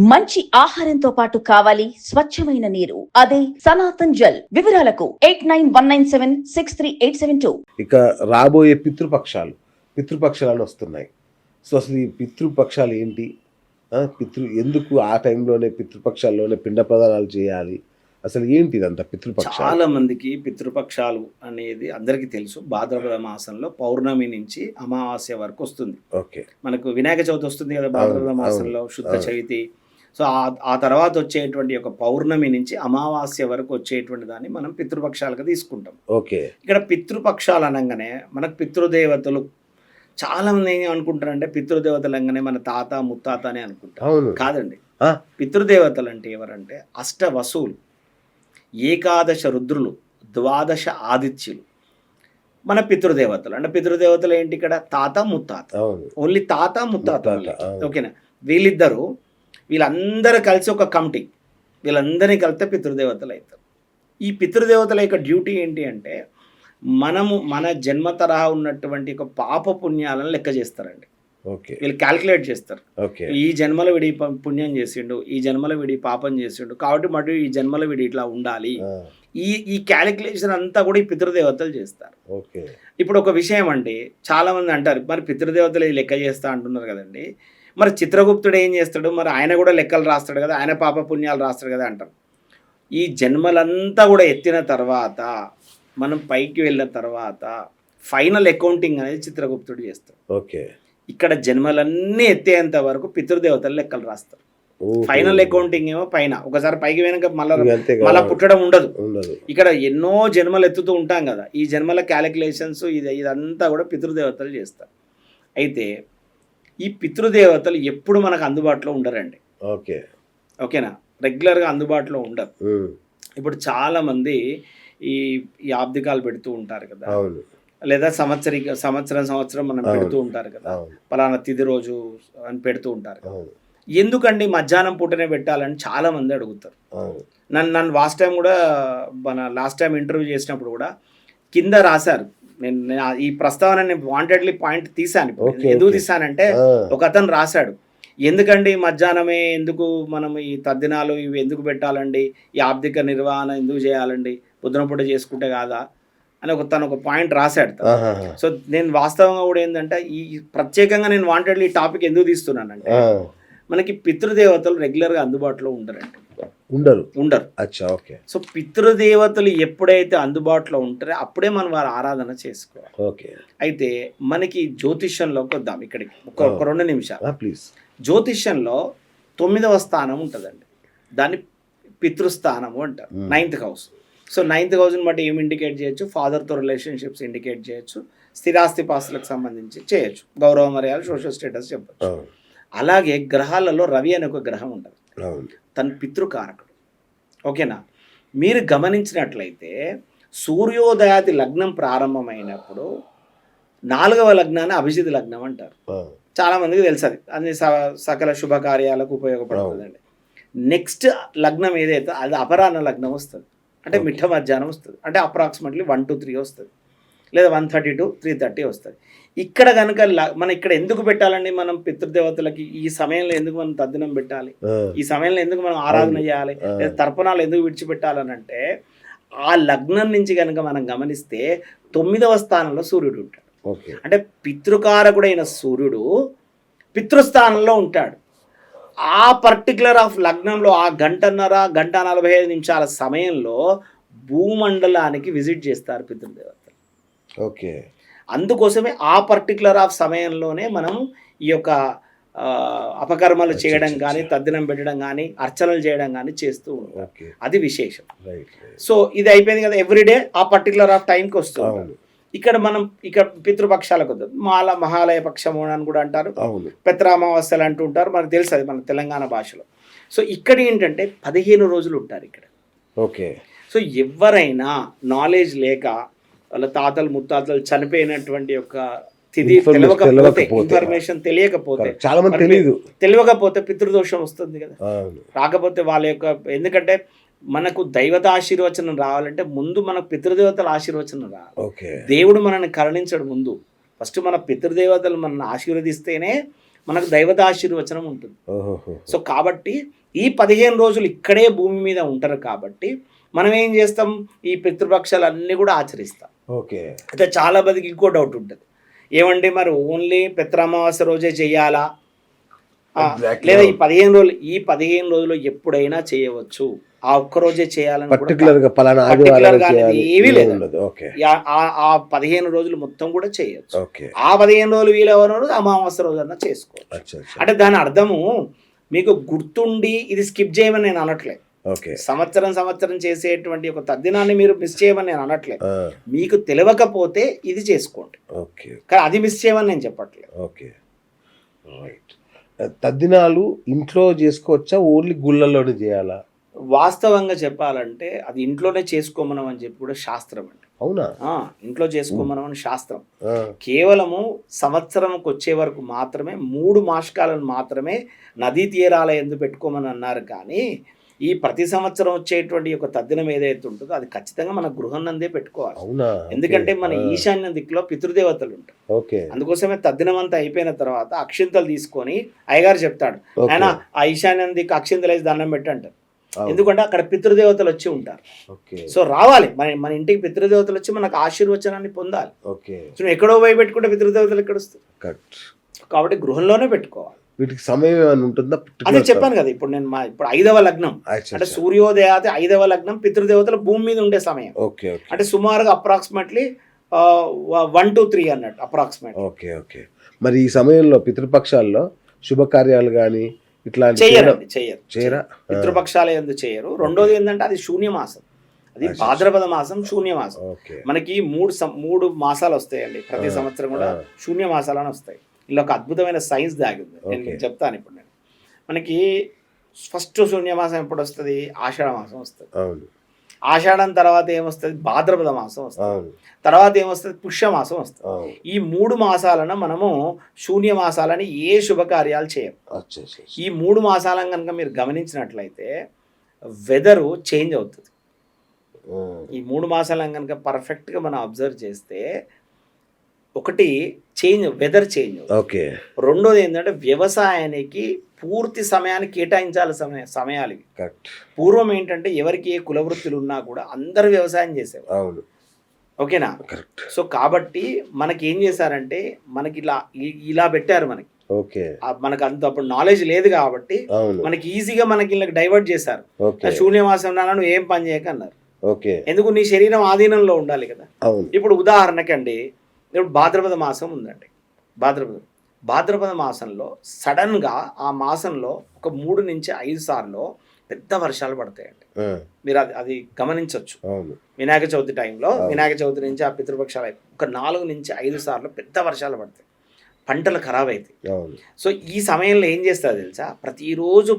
మంచి ఆహారంతో పాటు కావాలి స్వచ్ఛమైన నీరు. అదే సనాతన్ జల్. వివరాలకు eight nine one nine seven six three eight seven two. ఇక రాబోయే పితృపక్షాలు. పితృపక్షాలు వస్తున్నాయి. సో అసలు ఈ పితృపక్షాలు ఏంటి? పితృ ఎందుకు ఆ టైంలోనే పితృపక్షాల్లోనే పిండ ప్రదానాలు చేయాలి? అసలు ఏంటి ఇదంతా పితృపక్షాలు? చాలా మందికి పితృపక్షాలు అనేది అందరికీ తెలుసు. భాద్రపద మాసంలో పౌర్ణమి నుంచి అమావాస్య వరకు వస్తుంది. ఓకే. మనకు వినాయక చవితి వస్తుంది కదా భాద్రపద మాసంలో శుద్ధ. చవితి. సో ఆ- ఆ తర్వాత వచ్చేటువంటి ఒక పౌర్ణమి నుంచి అమావాస్య వరకు వచ్చేటువంటి దాన్ని మనం పితృపక్షాలుగా తీసుకుంటాం. ఓకే. ఇక్కడ పితృపక్షాలు అనగానే మనకు పితృదేవతలు చాలా మంది ఏం అనుకుంటారంటే పితృదేవతలు అనగానే మన తాత ముత్తాత అని అనుకుంటారు. అవును. కాదండి. పితృదేవతలు అంటే ఎవరంటే అష్ట వసువులు ఏకాదశ రుద్రులు ద్వాదశ ఆదిత్యులు. మన పితృదేవతలు. అంటే పితృదేవతలు ఏంటి ఇక్కడ? తాత ముత్తాత. ఓన్లీ తాత ముత్తాత. ఓకేనా? వీళ్ళిద్దరూ వీళ్ళందరూ కలిసి ఒక కమిటీ వీళ్ళందరినీ కలిపితే పితృదేవతలు అవుతారు. ఈ పితృదేవతల యొక్క డ్యూటీ ఏంటి అంటే మనము మన జన్మ తరహా ఉన్నటువంటి ఒక పాప పుణ్యాలను లెక్క చేస్తారండి. ఓకే. వీళ్ళు క్యాల్కులేట్ చేస్తారు. ఓకే. ఈ జన్మలో వీడి పుణ్యం చేసిండు ఈ జన్మలో వీడి పాపం చేసిండు కాబట్టి మరి ఈ జన్మలో వీడి ఇట్లా ఉండాలి. ఈ ఈ క్యాలిక్యులేషన్ అంతా కూడా ఈ పితృదేవతలు చేస్తారు. ఓకే. ఇప్పుడు ఒక విషయం అండి చాలా మంది అంటారు మరి పితృదేవతలు లెక్క చేస్తా అంటున్నారు కదండి. మరి చిత్రగుప్తుడు ఏం చేస్తాడు? మరి ఆయన కూడా లెక్కలు రాస్తాడు కదా ఆయన పాప పుణ్యాలు రాస్తాడు కదా అంటారు. ఈ జన్మలంతా కూడా ఎత్తిన తర్వాత మనం పైకి వెళ్ళిన తర్వాత ఫైనల్ అకౌంటింగ్ అనేది చిత్రగుప్తుడు చేస్తాడు. ఓకే. ఇక్కడ జన్మలన్నీ ఎత్తేంత వరకు పితృదేవతలు లెక్కలు రాస్తారు. ఫైనల్ అకౌంటింగ్ ఏమో పైన ఒకసారి పైకి పోయినాక మళ్ళీ. మళ్ళీ పుట్టడం ఉండదు. ఉండదు. ఇక్కడ ఎన్నో జన్మలు ఎత్తుతూ ఉంటాం కదా ఈ జన్మల క్యాలిక్యులేషన్స్ ఇది ఇదంతా కూడా పితృదేవతలు చేస్తారు. అయితే ఈ పితృదేవతలు ఎప్పుడు మనకు అందుబాటులో ఉండరండి. ఓకే. ఓకేనా? రెగ్యులర్గా అందుబాటులో ఉండరు. ఇప్పుడు చాలామంది ఈ ఈ ఆబ్దికాలు పెడుతూ ఉంటారు కదా. లేదా సంవత్సరిక సంవత్సరం సంవత్సరం మనం. పెడుతూ ఉంటారు కదా. పలానా తిది రోజు అని పెడుతూ ఉంటారు కదా. ఎందుకండి మధ్యాహ్నం పూటనే పెట్టాలని చాలా మంది అడుగుతారు నన్ను నన్ను లాస్ట్ టైం కూడా మన లాస్ట్ టైం ఇంటర్వ్యూ చేసినప్పుడు కూడా కింద రాశారు. నేను ఈ ప్రస్తావన నేను వాంటెడ్లీ పాయింట్ తీసాను ఎందుకు. తీసానంటే ఒక అతను రాశాడు. ఎందుకండి మధ్యాహ్నమే ఎందుకు మనం ఈ తద్దినాలు ఇవి ఎందుకు పెట్టాలండి? ఈ ఆర్థిక నిర్వహణ ఎందుకు చేయాలండి? పొద్దున పూట చేసుకుంటే కాదా? అని ఒక తను ఒక పాయింట్ రాశాడు. సో నేను వాస్తవంగా కూడా ఏంటంటే ఈ ప్రత్యేకంగా నేను వాంటెడ్లీ ఈ టాపిక్ ఎందుకు తీస్తున్నానంటే మనకి పితృదేవతలు రెగ్యులర్గా అందుబాటులో ఉండరండి. ఉండరు. ఉండరు. అచ్చా ఓకే. సో పితృదేవతలు ఎప్పుడైతే అందుబాటులో ఉంటారో అప్పుడే మనం వారి ఆరాధన చేసుకోవాలి. ఓకే. అయితే మనకి జ్యోతిష్యంలోకి వద్దాం ఇక్కడికి. ఒక రెండు నిమిషాలు. ప్లీజ్ జ్యోతిష్యంలో తొమ్మిదవ స్థానం ఉంటుందండి. దాన్ని పితృస్థానము అంటారు. నైన్త్ హౌస్ సో నైన్త్ హౌస్ని బట్టి ఏం ఇండికేట్ చేయొచ్చు? ఫాదర్తో రిలేషన్షిప్స్ ఇండికేట్ చేయొచ్చు. స్థిరాస్తి పాస్తులకు సంబంధించి చేయొచ్చు. గౌరవ మర్యాద సోషల్ స్టేటస్ చెప్పచ్చు. అలాగే గ్రహాలలో రవి అనే ఒక గ్రహం ఉంటుంది. తన పితృకారకుడు. ఓకేనా? మీరు గమనించినట్లయితే సూర్యోదయాది లగ్నం ప్రారంభమైనప్పుడు నాలుగవ లగ్నాన్ని అభిజిత్ లగ్నం అంటారు. చాలా మందికి తెలుసు అది అన్ని స- సకల శుభకార్యాలకు ఉపయోగపడుతుందండి. నెక్స్ట్ లగ్నం ఏదైతే అది అపరాహ్న లగ్నం వస్తుంది. అంటే మిట్ట మధ్యాహ్నం వస్తుంది. అంటే అప్రాక్సిమేట్లీ వన్ టు త్రీ వస్తుంది. లేదా one thirty two three thirty వస్తుంది ఇక్కడ కనుక మనం ఇక్కడ ఎందుకు పెట్టాలండి మనం పితృదేవతలకి ఈ సమయంలో ఎందుకు మనం తద్దినం పెట్టాలి? ఈ సమయంలో ఎందుకు మనం ఆరాధన చేయాలి. లేదా తర్పణాలు ఎందుకు విడిచిపెట్టాలని అంటే ఆ లగ్నం నుంచి కనుక మనం గమనిస్తే తొమ్మిదవ స్థానంలో సూర్యుడు ఉంటాడు. అంటే పితృకారకుడైన సూర్యుడు పితృస్థానంలో ఉంటాడు. ఆ పర్టికులర్ ఆఫ్ లగ్నంలో ఆ గంటన్నర గంట నలభై ఐదు నిమిషాల సమయంలో భూమండలానికి విజిట్ చేస్తారు పితృదేవతలు. ఓకే. అందుకోసమే ఆ పర్టికులర్ ఆఫ్ సమయంలోనే మనం ఈ యొక్క అపకర్మలు చేయడం కానీ తద్దినం పెట్టడం కానీ అర్చనలు చేయడం కానీ చేస్తూ ఉంటాం. ఓకే. అది విశేషం. సో ఇది అయిపోయింది కదా ఎవ్రీడే ఆ పర్టికులర్ ఆఫ్ టైంకి వస్తుంది ఇక్కడ మనం ఇక్కడ పితృపక్షాలకు వద్దాం మాల మహాలయ పక్షము అని కూడా అంటారు. అవును. పెత్రామావాస్యలు అంటూ ఉంటారు. మనకు తెలుసు అది మన తెలంగాణ భాషలో. సో ఇక్కడ ఏంటంటే పదిహేను రోజులు ఉంటారు ఇక్కడ. ఓకే. సో ఎవరైనా నాలెడ్జ్ లేక వాళ్ళ తాతలు ముత్తాతలు చనిపోయినటువంటి యొక్క తెలియకపోతే. ఇన్ఫర్మేషన్ తెలియకపోతే చాలా మంది తెలియదు తెలియకపోతే పితృదోషం వస్తుంది కదా. రాకపోతే వాళ్ళ యొక్క ఎందుకంటే మనకు దైవత ఆశీర్వచనం రావాలంటే ముందు మనకు పితృదేవతల ఆశీర్వచనం రావాలి. ఓకే. దేవుడు మనల్ని కరుణించడు ముందు. ఫస్ట్ మన పితృదేవతలు మనల్ని ఆశీర్వదిస్తేనే మనకు దైవత ఆశీర్వచనం ఉంటుంది. సో కాబట్టి ఈ పదిహేను రోజులు ఇక్కడే భూమి మీద ఉంటారు కాబట్టి మనం ఏం చేస్తాం? ఈ పితృపక్షాలు అన్నీ కూడా ఆచరిస్తాం. ఓకే. అయితే చాలా మందికి ఇంకో డౌట్ ఉంటుంది. ఏమండి మరి ఓన్లీ పిత్రామావాస్య రోజే చేయాలా. లేదా ఈ పదిహేను రోజులు ఈ పదిహేను రోజులు ఎప్పుడైనా చేయవచ్చు? ఆ ఒక్క రోజే చేయాలని ఏమీ లేదు. ఆ- పదిహేను రోజులు మొత్తం కూడా చేయొచ్చు. ఆ పదిహేను రోజులు వీలెవరు రోజు అమావాస్య రోజు అన్నా చేసుకోవచ్చు అంటే దాని అర్థము మీకు గుర్తుండి ఇది స్కిప్ చేయమని నేను అనట్లేదు సంవత్సరం సంవత్సరం చేసేటువంటి ఒక తద్దినాన్ని మీరు మిస్ చేయమని నేను అనట్లేదు. మీకు తెలియకపోతే ఇది చేసుకోండి. ఓకే. కానీ అది మిస్ చేయమని నేను చెప్పట్లేదు. ఓకే. రైట్. తద్దినాలు ఇంట్లో చేసుకోవచ్చా? ఓన్లీ గుళ్ళల్లోనే చేయాలా? వాస్తవంగా చెప్పాలంటే అది ఇంట్లోనే చేసుకోమనం అని చెప్పి కూడా శాస్త్రం అండి. అవునా? ఇంట్లో చేసుకోమనం అని శాస్త్రం. కేవలము సంవత్సరంకి వచ్చే వరకు మాత్రమే మూడు మాసకాలను మాత్రమే నదీ తీరాల ఎందు పెట్టుకోమని అన్నారు కానీ ఈ ప్రతి సంవత్సరం వచ్చేటువంటి ఒక తద్దినం ఏదైతే ఉంటుందో అది ఖచ్చితంగా మన గృహం నందే పెట్టుకోవాలి. అవునా? ఎందుకంటే మన. ఈశాన్య దిక్కులో పితృదేవతలు ఉంటాయి ఓకే. అందుకోసమే తద్దినం అంతా అయిపోయిన తర్వాత అక్షింతలు తీసుకొని అయ్యగారు చెప్తాడు. ఆయన ఆ ఈశాన్యం దిక్కు అక్షింతలు వేసి దండం పెట్టంటారు. ఎందుకంటే అక్కడ పితృదేవతలు వచ్చి ఉంటారు. సో రావాలి. మన మన ఇంటికి పితృదేవతలు వచ్చి మనకు ఆశీర్వచనాన్ని పొందాలి. ఎక్కడో పోయి పెట్టుకుంటే పితృదేవతలు ఎక్కడ వస్తుంది కరెక్ట్. కాబట్టి గృహంలోనే పెట్టుకోవాలి. వీటికి సమయం ఏమైనా ఉంటుందా? అదే చెప్పాను కదా ఇప్పుడు నేను మా ఇప్పుడు ఐదవ లగ్నం. అంటే. సూర్యోదయాది ఐదవ లగ్నం పితృదేవతలు భూమి మీద ఉండే సమయం. Okay okay. అంటే సుమారుగా అప్రాక్సిమేట్లీ వన్ టు త్రీ అన్నట్టు అప్రాక్సిమేట్ ఓకే ఓకే. మరి ఈ సమయంలో పితృపక్షాల్లో శుభకార్యాలు కానీ ఇట్లాంటి చెయ్యరండి చెయ్యరు చేయరా. పితృపక్షాలు ఎందుకు చేయరు. రెండోది ఏంటంటే అది శూన్య మాసం అది. భాద్రపద మాసం శూన్య మాసం ఓకే. మనకి మూడు మూడు మాసాలు వస్తాయండి. ప్రతి సంవత్సరం కూడా ఆ. శూన్య మాసాలని వస్తాయి. ఇలా ఒక అద్భుతమైన సైన్స్ దాగింది. నేను. మీకు చెప్తాను ఇప్పుడు నేను. మనకి ఫస్ట్ శూన్య మాసం ఎప్పుడు వస్తుంది? ఆషాఢ మాసం వస్తుంది ఆషాఢం తర్వాత ఏమొస్తుంది? భాద్రపద మాసం వస్తుంది. తర్వాత ఏమొస్తుంది? పుష్యమాసం వస్తుంది. ఈ మూడు మాసాలను మనము శూన్య మాసాలని ఏ శుభకార్యాలు చేయం. ఈ మూడు మాసాలను కనుక మీరు గమనించినట్లయితే వెదరు చేంజ్ అవుతుంది. ఈ మూడు మాసాలను కనుక పర్ఫెక్ట్గా మనం అబ్జర్వ్ చేస్తే ఒకటి చేంజ్ వెదర్ చేంజ్ ఓకే. రెండోది ఏంటంటే వ్యవసాయానికి పూర్తి సమయాన్ని కేటాయించాలి సమయ సమయాలు ఇవి. కరెక్ట్. పూర్వం ఏంటంటే ఎవరికి ఏ కులవృత్తులు ఉన్నా కూడా అందరూ వ్యవసాయం చేసేవారు. అవును. ఓకేనా? కరెక్ట్. సో కాబట్టి మనకి ఏం చేశారంటే మనకి ఇలా ఇలా పెట్టారు మనకి. ఓకే. మనకు అంత అప్పుడు నాలెడ్జ్ లేదు కాబట్టి మనకి ఈజీగా మనకి ఇలా డైవర్ట్ చేశారు. నాన్న నువ్వు ఏం పని చేయక అన్నారు ఓకే. ఎందుకు నీ శరీరం ఆధీనంలో ఉండాలి కదా? ఇప్పుడు ఉదాహరణకండి ఇప్పుడు భాద్రపద మాసం ఉందండి. భాద్రపద భాద్రపద మాసంలో సడన్గా ఆ మాసంలో ఒక మూడు నుంచి ఐదు సార్లు పెద్ద వర్షాలు పడతాయండి. మీరు అది అది గమనించవచ్చు వినాయక చవితి టైంలో. వినాయక చవితి నుంచి ఆ పితృపక్షాలు ఒక నాలుగు నుంచి ఐదు సార్లు పెద్ద వర్షాలు పడతాయి. పంటలు ఖరాబ్ అవుతాయి సో ఈ సమయంలో ఏం చేస్తారు తెలుసా? ప్రతిరోజు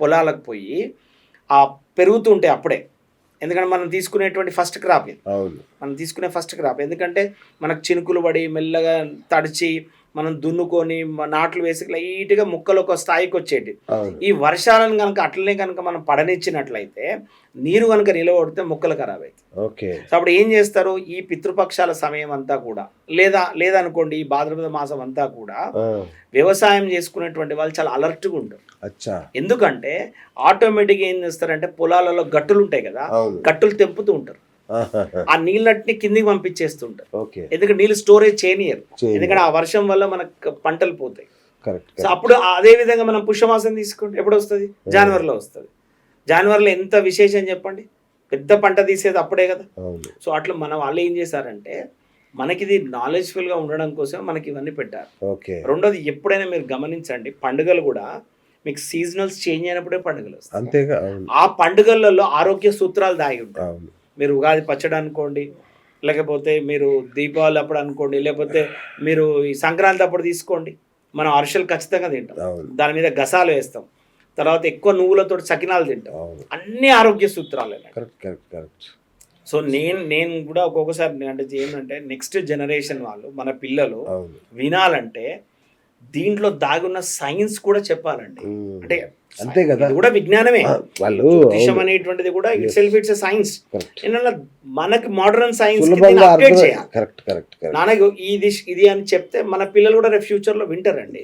పొలాలకు పోయి ఆ పెరుగుతుంటాయి అప్పుడే ఎందుకంటే మనం తీసుకునేటువంటి ఫస్ట్ క్రాప్ ఇది. మనం తీసుకునే ఫస్ట్ క్రాప్ ఎందుకంటే మనకు చినుకులు పడి మెల్లగా తడిచి మనం దున్నుకొని నాట్లు వేసి లైట్గా ముక్కలు ఒక స్థాయికి వచ్చేటి ఈ వర్షాలను కనుక అట్లనే కనుక మనం పడనిచ్చినట్లయితే నీరు కనుక నిలబడితే మొక్కలు ఖరాబ్ అవుతాయి ఓకే. సో అప్పుడు ఏం చేస్తారు? ఈ పితృపక్షాల సమయం అంతా కూడా లేదా లేదనుకోండి ఈ భాద్రపద మాసం అంతా కూడా వ్యవసాయం చేసుకునేటువంటి వాళ్ళు చాలా అలర్ట్గా ఉంటారు. అచ్చా. ఎందుకంటే ఆటోమేటిక్గా ఏం చేస్తారంటే పొలాలలో గట్టులు ఉంటాయి కదా గట్టులు తెంపుతూ ఉంటారు. ఆ నీళ్ళని కిందికి పంపించేస్తుంటారు. ఎందుకంటే నీళ్ళు స్టోరేజ్ చేయనియరు. ఎందుకంటే ఆ వర్షం వల్ల మనకు పంటలు పోతాయి. కరెక్ట్ సో అప్పుడు అదే విధంగా మనం పుష్యమాసం తీసుకోండి ఎప్పుడు వస్తుంది? జనవరిలో వస్తుంది. జనవరిలో ఎంత విశేషం చెప్పండి? పెద్ద పంట తీసేది అప్పుడే కదా. సో అట్లా మన వాళ్ళు ఏం చేశారంటే మనకి ఇది నాలెడ్జ్ఫుల్గా ఉండడం కోసం మనకి ఇవన్నీ పెట్టారు. ఓకే. రెండోది ఎప్పుడైనా మీరు గమనించండి పండుగలు కూడా మీకు సీజనల్స్ చేంజ్ అయినప్పుడే పండుగలు వస్తాయి. అంతేగా ఆ పండుగలలో ఆరోగ్య సూత్రాలు దాగి ఉంటాయి. మీరు ఉగాది పచ్చడి అనుకోండి లేకపోతే మీరు దీపావళి అప్పుడు అనుకోండి లేకపోతే మీరు ఈ సంక్రాంతి అప్పుడు తీసుకోండి. మనం అరిసెలు ఖచ్చితంగా తింటాం. దాని మీద గసాలు వేస్తాం. తర్వాత ఎక్కువ నువ్వులతో సకినాలు తింటాం. అన్ని ఆరోగ్య సూత్రాలే కరెక్ట్ కరెక్ట్ కరెక్ట్. సో నేను నేను కూడా ఒక్కొక్కసారి అంటే ఏంటంటే నెక్స్ట్ జనరేషన్ వాళ్ళు మన పిల్లలు వినాలంటే దీంట్లో దాగున్న సైన్స్ కూడా చెప్పాలండి. అంటే అంతే కదా. కూడా విజ్ఞానమే. వాళ్ళు జ్యోతిషం అనేటువంటిది కూడా ఇట్ సెల్ఫ్ ఇట్స్ సైన్స్. ఏంటంటే మనకి మోడర్న్ సైన్స్ అప్డేట్ చేయాలి. కరెక్ట్ ఇది ఇది అని చెప్తే మన పిల్లలు కూడా రేపు ఫ్యూచర్లో వింటారండి